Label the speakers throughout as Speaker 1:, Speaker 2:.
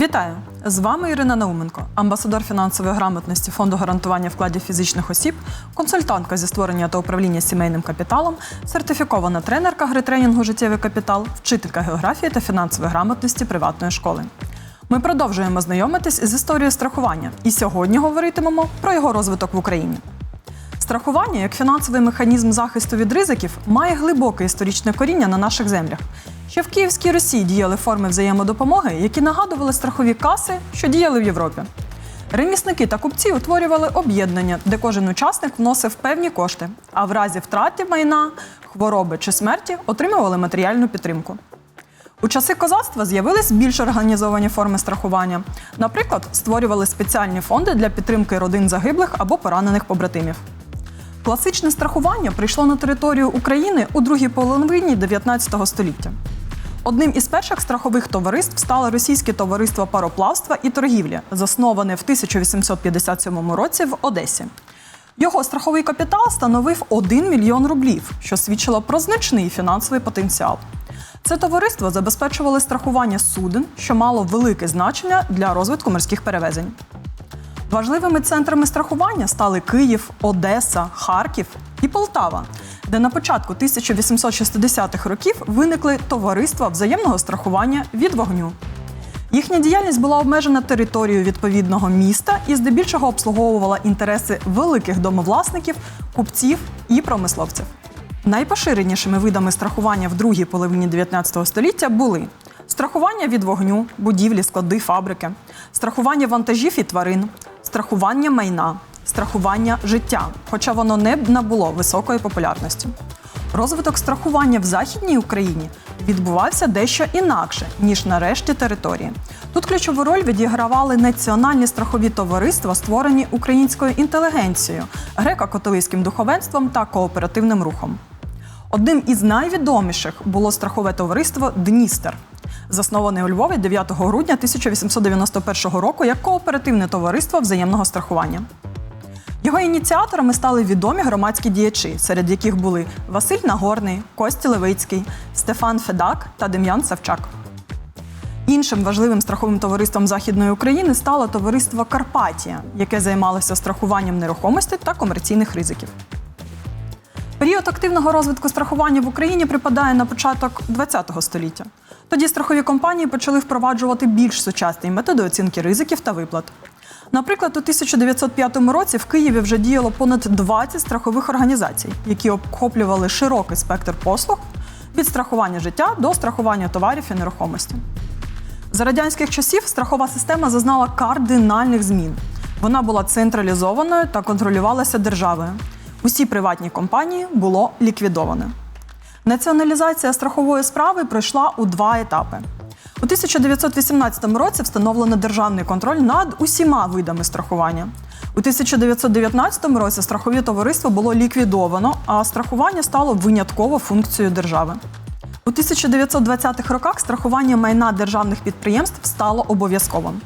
Speaker 1: Вітаю! З вами Ірина Науменко, амбасадор фінансової грамотності Фонду гарантування вкладів фізичних осіб, консультантка зі створення та управління сімейним капіталом, сертифікована тренерка гри тренінгу Життєвий капітал, вчителька географії та фінансової грамотності приватної школи. Ми продовжуємо знайомитись з історією страхування і сьогодні говоритимемо про його розвиток в Україні. Страхування як фінансовий механізм захисту від ризиків має глибоке історичне коріння на наших землях. Ще в Київській Русі діяли форми взаємодопомоги, які нагадували страхові каси, що діяли в Європі. Ремісники та купці утворювали об'єднання, де кожен учасник вносив певні кошти, а в разі втрати майна, хвороби чи смерті отримували матеріальну підтримку. У часи козацтва з'явились більш організовані форми страхування. Наприклад, створювали спеціальні фонди для підтримки родин загиблих або поранених побратимів. Класичне страхування прийшло на територію України у другій половині 19 століття. Одним із перших страхових товариств стало російське товариство пароплавства і торгівлі, засноване в 1857 році в Одесі. Його страховий капітал становив 1 мільйон рублів, що свідчило про значний фінансовий потенціал. Це товариство забезпечувало страхування суден, що мало велике значення для розвитку морських перевезень. Важливими центрами страхування стали Київ, Одеса, Харків і Полтава, де на початку 1860-х років виникли товариства взаємного страхування від вогню. Їхня діяльність була обмежена територією відповідного міста і здебільшого обслуговувала інтереси великих домовласників, купців і промисловців. Найпоширенішими видами страхування в другій половині 19 століття були страхування від вогню, будівлі, склади, фабрики, страхування вантажів і тварин, страхування майна, страхування життя, хоча воно не набуло високої популярності. Розвиток страхування в Західній Україні відбувався дещо інакше, ніж на решті території. Тут ключову роль відігравали національні страхові товариства, створені українською інтелігенцією, греко-католицьким духовенством та кооперативним рухом. Одним із найвідоміших було страхове товариство Дністер, засноване у Львові 9 грудня 1891 року як кооперативне товариство взаємного страхування. Його ініціаторами стали відомі громадські діячі, серед яких були Василь Нагорний, Кості Левицький, Стефан Федак та Дем'ян Савчак. Іншим важливим страховим товариством Західної України стало товариство Карпатія, яке займалося страхуванням нерухомості та комерційних ризиків. Період активного розвитку страхування в Україні припадає на початок ХХ століття. Тоді страхові компанії почали впроваджувати більш сучасні методи оцінки ризиків та виплат. Наприклад, у 1905 році в Києві вже діяло понад 20 страхових організацій, які охоплювали широкий спектр послуг від страхування життя до страхування товарів і нерухомості. За радянських часів страхова система зазнала кардинальних змін. Вона була централізованою та контролювалася державою. Усі приватні компанії було ліквідовано. Націоналізація страхової справи пройшла у два етапи. У 1918 році встановлено державний контроль над усіма видами страхування. У 1919 році страхові товариство було ліквідовано, а страхування стало винятково функцією держави. У 1920-х роках страхування майна державних підприємств стало обов'язковим.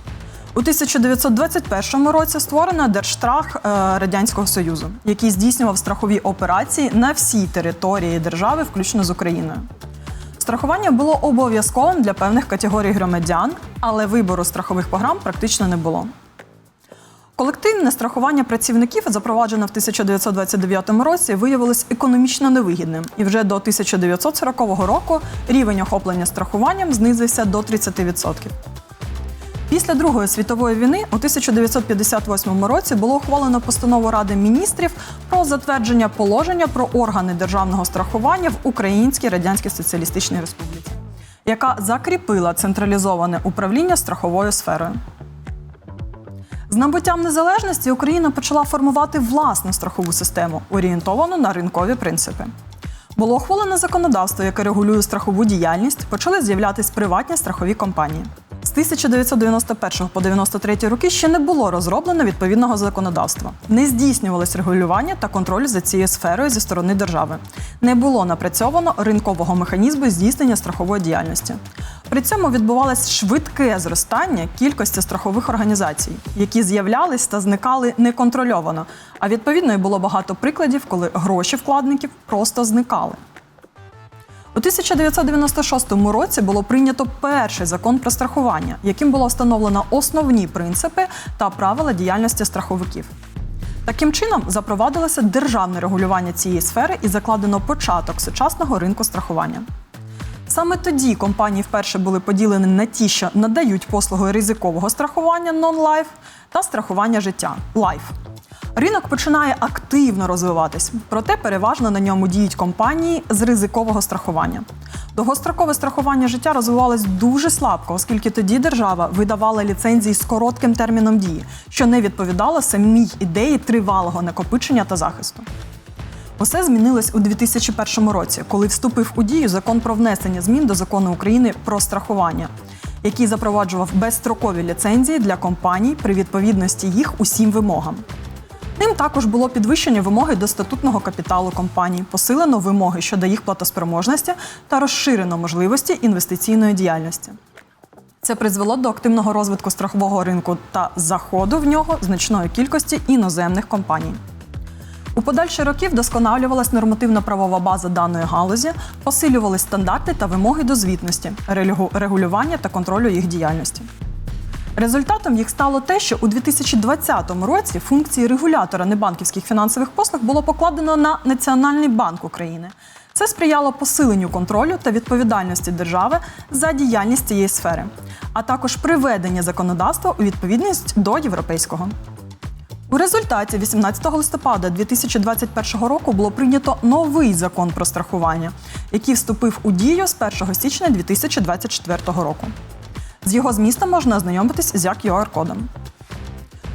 Speaker 1: У 1921 році створено Держштрах е, Радянського Союзу, який здійснював страхові операції на всій території держави, включно з Україною. Страхування було обов'язковим для певних категорій громадян, але вибору страхових програм практично не було. Колективне страхування працівників, запроваджене в 1929 році, виявилось економічно невигідним, і вже до 1940 року рівень охоплення страхуванням знизився до 30%. Після Другої світової війни у 1958 році було ухвалено постанову Ради міністрів про затвердження положення про органи державного страхування в Українській Радянській Соціалістичній Республіці, яка закріпила централізоване управління страховою сферою. З набуттям незалежності Україна почала формувати власну страхову систему, орієнтовану на ринкові принципи. Було ухвалено законодавство, яке регулює страхову діяльність, почали з'являтися приватні страхові компанії. З 1991 по 93 роки ще не було розроблено відповідного законодавства. Не здійснювалось регулювання та контроль за цією сферою зі сторони держави. Не було напрацьовано ринкового механізму здійснення страхової діяльності. При цьому відбувалось швидке зростання кількості страхових організацій, які з'являлись та зникали неконтрольовано. А відповідно було багато прикладів, коли гроші вкладників просто зникали. У 1996 році було прийнято перший закон про страхування, яким було встановлено основні принципи та правила діяльності страховиків. Таким чином запровадилося державне регулювання цієї сфери і закладено початок сучасного ринку страхування. Саме тоді компанії вперше були поділені на ті, що надають послуги ризикового страхування non-life та страхування життя life. Ринок починає активно розвиватись, проте переважно на ньому діють компанії з ризикового страхування. Довгострокове страхування життя розвивалось дуже слабко, оскільки тоді держава видавала ліцензії з коротким терміном дії, що не відповідало самій ідеї тривалого накопичення та захисту. Усе змінилось у 2001 році, коли вступив у дію закон про внесення змін до закону України про страхування, який запроваджував безстрокові ліцензії для компаній при відповідності їх усім вимогам. Ним також було підвищення вимоги до статутного капіталу компаній, посилено вимоги щодо їх платоспроможності та розширено можливості інвестиційної діяльності. Це призвело до активного розвитку страхового ринку та заходу в нього значної кількості іноземних компаній. У подальші роки вдосконалювалась нормативно-правова база даної галузі, посилювались стандарти та вимоги до звітності, регулювання та контролю їх діяльності. Результатом їх стало те, що у 2020 році функції регулятора небанківських фінансових послуг було покладено на Національний банк України. Це сприяло посиленню контролю та відповідальності держави за діяльність цієї сфери, а також приведення законодавства у відповідність до європейського. У результаті 18 листопада 2021 року було прийнято новий закон про страхування, який вступив у дію з 1 січня 2024 року. З його змістом можна ознайомитись з як QR-кодом.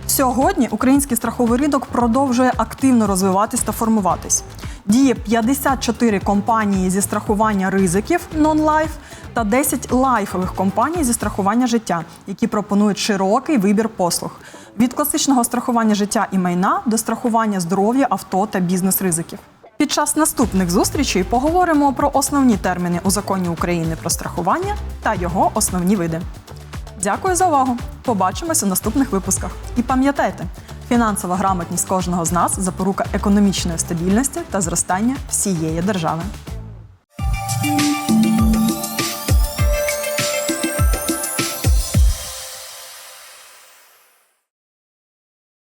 Speaker 1: Сьогодні український страховий ринок продовжує активно розвиватись та формуватись. Діє 54 компанії зі страхування ризиків non-life та 10 лайфових компаній зі страхування життя, які пропонують широкий вибір послуг від класичного страхування життя і майна до страхування здоров'я, авто та бізнес-ризиків. Під час наступних зустрічей поговоримо про основні терміни у законі України про страхування та його основні види. Дякую за увагу! Побачимось у наступних випусках. І пам'ятайте, фінансова грамотність кожного з нас запорука економічної стабільності та зростання всієї держави.